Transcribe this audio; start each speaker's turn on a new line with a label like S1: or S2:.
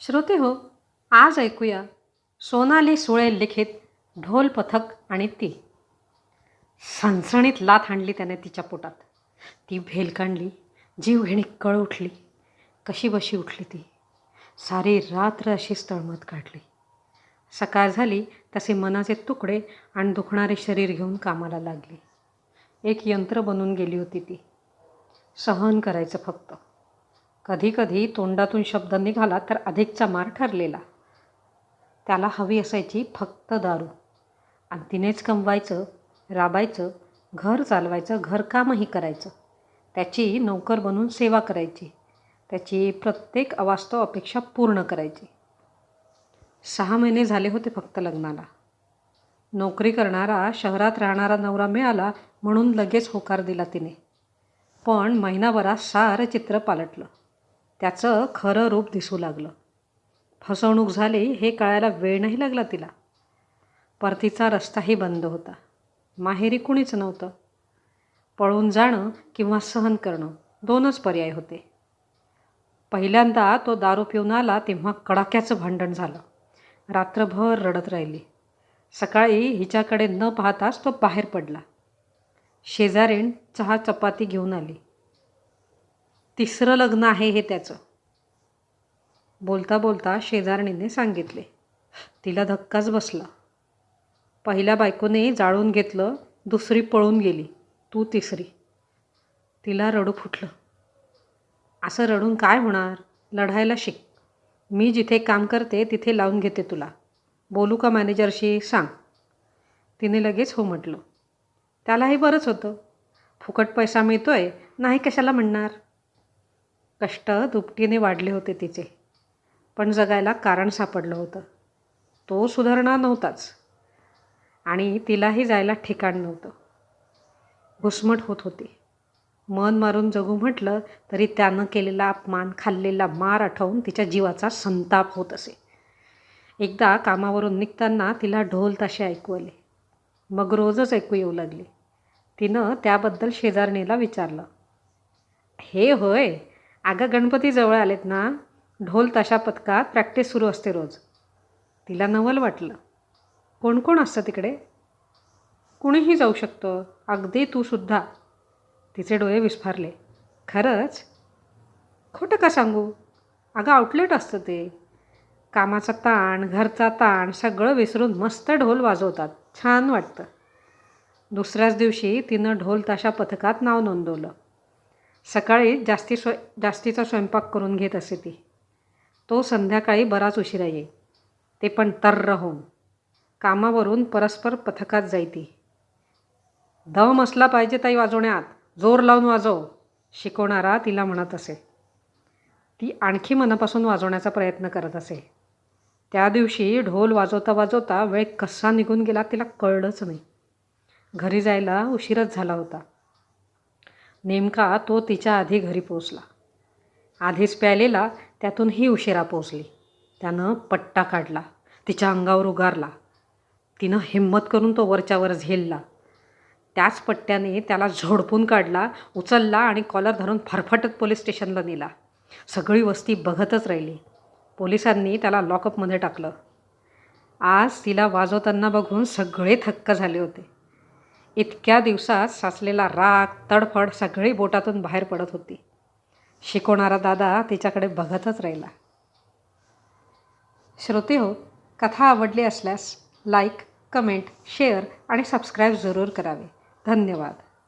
S1: श्रोते हो आज ऐकूया सोनाली सुळे लिखित ढोल पथक आणि ती. सणसणीत लाथ आणली त्याने तिच्या पोटात. ती भेलकांडली जीव घेणी कळ उठली. कशी बशी उठली ती? सारी रात्र अशीच तळमत काढली. सकाळ झाली तसे मनाचे तुकडे आणि दुखणारे शरीर घेऊन कामाला लागली. एक यंत्र बनून गेली होती ती. सहन करायचं फक्त. कधीकधी तोंडातून शब्द निघाला तर अधिकचा मार ठरलेला. त्याला हवी असायची फक्त दारू. आणि तिनेच कमवायचं राबायचं घर चालवायचं घरकामही करायचं. त्याची नोकर बनून सेवा करायची. त्याची प्रत्येक अवास्तव अपेक्षा पूर्ण करायची. सहा महिने झाले होते फक्त लग्नाला. नोकरी करणारा शहरात राहणारा नवरा मिळाला म्हणून लगेच होकार दिला तिने. पण महिनाभरात सारं चित्र पालटलं. त्याचं खरं रूप दिसू लागलं. फसवणूक झाली हे कळायला वेळ नाही लागला तिला. परतीचा रस्ताही बंद होता. माहेरी कुणीच नव्हतं. पळून जाणं किंवा सहन करणं दोनच पर्याय होते. पहिल्यांदा तो दारू पिऊन आला तेव्हा कडाक्याचं भांडण झालं. रात्रभर रडत राहिली. सकाळी हिच्याकडे न पाहताच तो बाहेर पडला. शेजारीण चहा चपाती घेऊन आली. तिसरं लग्न आहे हे त्याचं. बोलता बोलता शेजारणीने सांगितले. तिला धक्काच बसला. पहिल्या बायकोने जाळून घेतलं दुसरी पळून गेली तू तिसरी. तिला रडू फुटलं. असं रडून काय होणार? लढायला शिक. मी जिथे काम करते तिथे लावून घेते तुला. बोलू का मॅनेजरशी? सांग. तिने लगेच हो म्हटलं. त्यालाही बरंच होतं. फुकट पैसा मिळतोय नाही कशाला म्हणणार? कष्ट दुपटीने वाढले होते तिचे. पण जगायला कारण सापडलं होतं. तो सुधारणा नव्हताच. आणि तिलाही जायला ठिकाण नव्हतं. घुसमट होत होती. मन मारून जगू म्हटलं तरी त्यानं केलेला अपमान खाल्लेला मार आठवून तिच्या जीवाचा संताप होत असे. एकदा कामावरून निघताना तिला ढोल ताशे ऐकू आले. मग रोजच ऐकू येऊ लागली. तिनं त्याबद्दल शेजारणीला विचारलं. हे होय अगं गणपती जवळ आलेत ना ढोल तशा पथकात प्रॅक्टिस सुरू असते रोज. तिला नवल वाटलं. कोण कोण असतं तिकडे? कुणीही जाऊ शकतं. अगदी तू सुद्धा. तिचे डोळे विस्फारले. खरंच? खोटं का सांगू? अगं आउटलेट असतं ते. कामाचा ताण घरचा ताण सगळं विसरून मस्त ढोल वाजवतात. छान वाटतं. दुसऱ्याच दिवशी तिनं ढोल ताशा पथकात नाव नोंदवलं. सकाळी जास्ती स्व जास्तीचा स्वयंपाक करून घेत असे ती. तो संध्याकाळी बराच उशिरा येई. ते पण तर्र होऊन. कामावरून परस्पर पथकात जाई ती दम असला पाहिजे ताई वाजवण्यात. जोर लावून वाजव शिकवणारा तिला म्हणत असे. ती आणखी मनापासून वाजवण्याचा प्रयत्न करत असे. त्या दिवशी ढोल वाजवता वाजवता वेळ कसा निघून गेला तिला कळलंच नाही. घरी जायला उशीरच झाला होता. नेमका तो तिच्या आधी घरी पोचला आधीच प्यायलेला त्यातून ही उशिरा पोचली त्यानं पट्टा काढला तिच्या अंगावर उगारला. तिनं हिंमत करून तो वरच्यावर झेलला. त्याच पट्ट्याने त्याला झोडपून काढला उचलला आणि कॉलर धरून फरफटत पोलीस स्टेशनला नेला. सगळी वस्ती बघतच राहिली. पोलिसांनी त्याला लॉकअपमध्ये टाकलं. आज तिला वाजवताना बघून सगळे थक्क झाले होते. इतक्या दिवसात साचलेला राग तडफड सगळी बोटातून बाहेर पडत होती. शिकवणारा दादा तिच्याकडे बघतच राहिला. श्रोते हो कथा आवडली असल्यास लाईक कमेंट शेअर आणि सबस्क्राईब जरूर करावे. धन्यवाद.